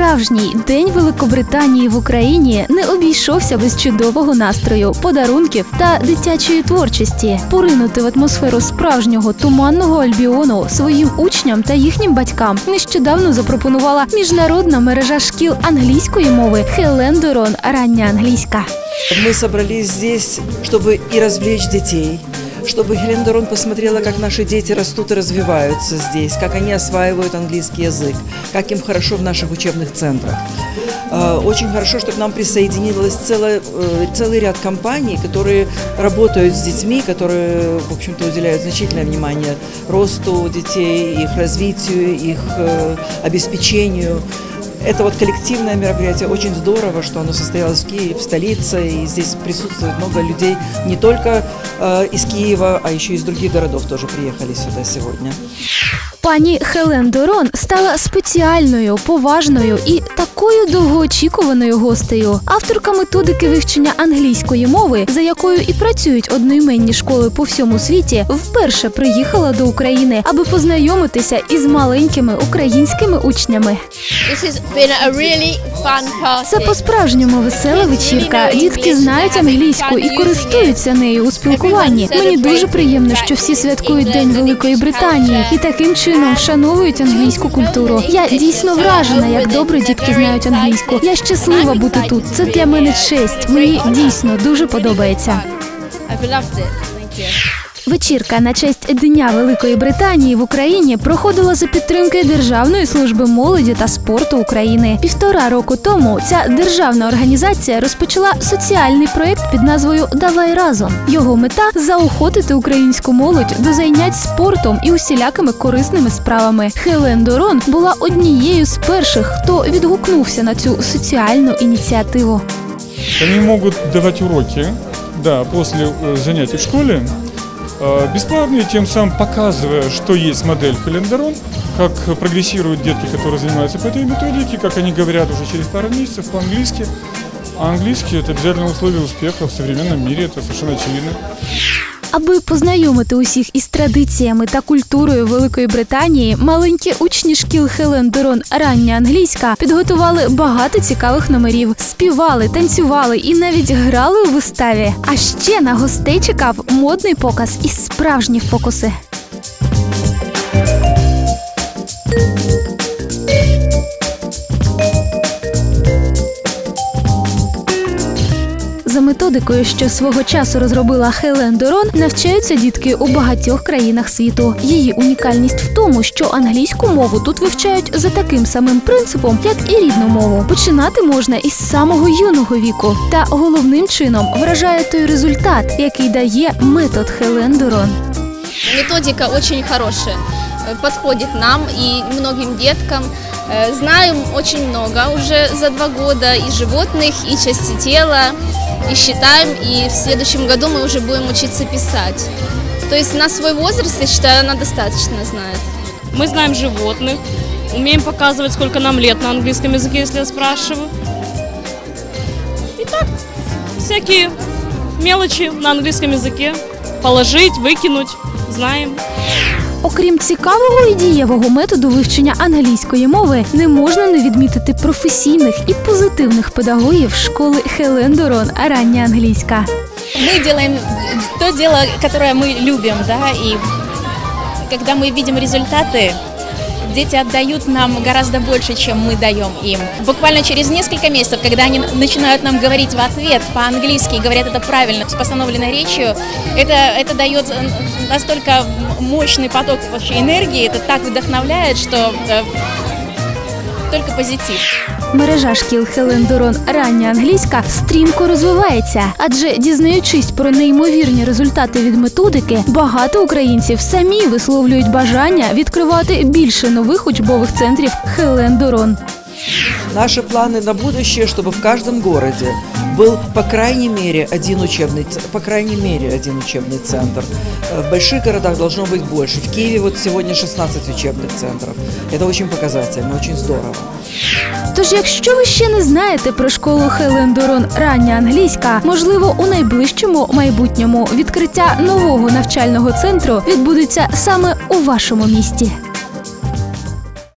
Справжній день Великобританії в Україні не обійшовся без чудового настрою, подарунків та дитячої творчості. Поринути в атмосферу справжнього туманного альбіону своїм учням та їхнім батькам нещодавно запропонувала міжнародна мережа шкіл англійської мови Хелен Дорон рання англійська. Мы собрались здесь, чтобы и развлечь детей, чтобы Хелен Дорон посмотрела, как наши дети растут и развиваются здесь, как они осваивают английский язык, как им хорошо в наших учебных центрах. Э, Очень хорошо, что к нам присоединилось целое, э, целый ряд компаний, которые работают с детьми, которые, в общем-то, уделяют значительное внимание росту детей, их развитию, их э, обеспечению. Это вот коллективное мероприятие. Очень здорово, что оно состоялось в Киеве, в столице, и здесь присутствует много людей не только э, из Киева, а еще из других городов тоже приехали сюда сегодня. Пані Хелен Дорон стала спеціальною, поважною і такою довгоочікуваною гостею. Авторка методики вивчення англійської мови, за якою і працюють одноіменні школи по всьому світі, вперше приїхала до України, аби познайомитися із маленькими українськими учнями. Це по-справжньому весела вечірка. Дітки знають англійську і користуються нею у спілкуванні. Мені дуже приємно, що всі святкують День Великої Британії і таким чином вшановують англійську культуру. Я дійсно вражена, як добре дітки знають англійську. Я щаслива бути тут. Це для мене честь. Мені дійсно дуже подобається. I've loved it. Thank you. Вечірка на честь Дня Великої Британії в Україні проходила за підтримки Державної служби молоді та спорту України. Півтора року тому ця державна організація розпочала соціальний проєкт під назвою Давай разом. Його мета заохотити українську молодь до зайнять спортом і усілякими корисними справами. Хелен Дорон була однією з перших, хто відгукнувся на цю соціальну ініціативу. Они могут давать уроки, да, после э, занятий в школе, э, бесплатные, тем самым показывая, что есть модель Календарон, как прогрессируют детки, которые занимаются по этой методике, как они говорят уже через пару месяцев по-английски. А английский – это обязательное условие успеха в современном мире, это совершенно очевидно. Аби познайомити усіх із традиціями та культурою Великої Британії, маленькі учні шкіл Хелен Дорон рання англійська підготували багато цікавих номерів, співали, танцювали і навіть грали у виставі. А ще на гостей чекав модний показ і справжні фокуси. За методикою, що свого часу розробила Хелен Дорон, навчаються дітки у багатьох країнах світу. Її унікальність в тому, що англійську мову тут вивчають за таким самим принципом, як і рідну мову. Починати можна із самого юного віку. Та головним чином вражає той результат, який дає метод Хелен Дорон. Методика очень хорошая, подходит нам и многим деткам. Э, Знаем очень много уже за два года и животных, и части тела, и считаем, и в следующем году мы уже будем учиться писать. То есть на свой возраст, я считаю, она достаточно знает. Мы знаем животных, умеем показывать, сколько нам лет на английском языке, если я спрашиваю. И так, всякие мелочи на английском языке. Положить, выкинуть, знаем. Окрім цікавого і дієвого методу вивчення англійської мови, не можна не відмітити професійних і позитивних педагогів школи Хелен Дорон рання англійська. мы делаем то дело, которое мы любим, да, и когда мы видим результаты, Дети отдают нам гораздо больше, чем мы даем им. Буквально через несколько месяцев, когда они начинают нам говорить в ответ по-английски говорят это правильно, с постановленной речью, это, это дает настолько мощный поток вообще энергии, это так вдохновляет, что э, только позитив. Мережа шкіл Хелен Дорон рання англійська стрімко розвивається, адже дізнаючись про неймовірні результати від методики, багато українців самі висловлюють бажання відкривати більше нових учбових центрів Хелен Дорон. Наши планы на будущее, чтобы в каждом городе был по крайней мере один учебный, ц- по крайней мере один учебный центр. Э, В больших городах должно быть больше. В Киеве вот сегодня 16 учебных центров. Это очень показательно, очень здорово. Тож, якщо ви ще не знаєте про школу Хелен Дорон рання англійська, можливо, у найближчому майбутньому відкриття нового навчального центру відбудеться саме у вашому місті.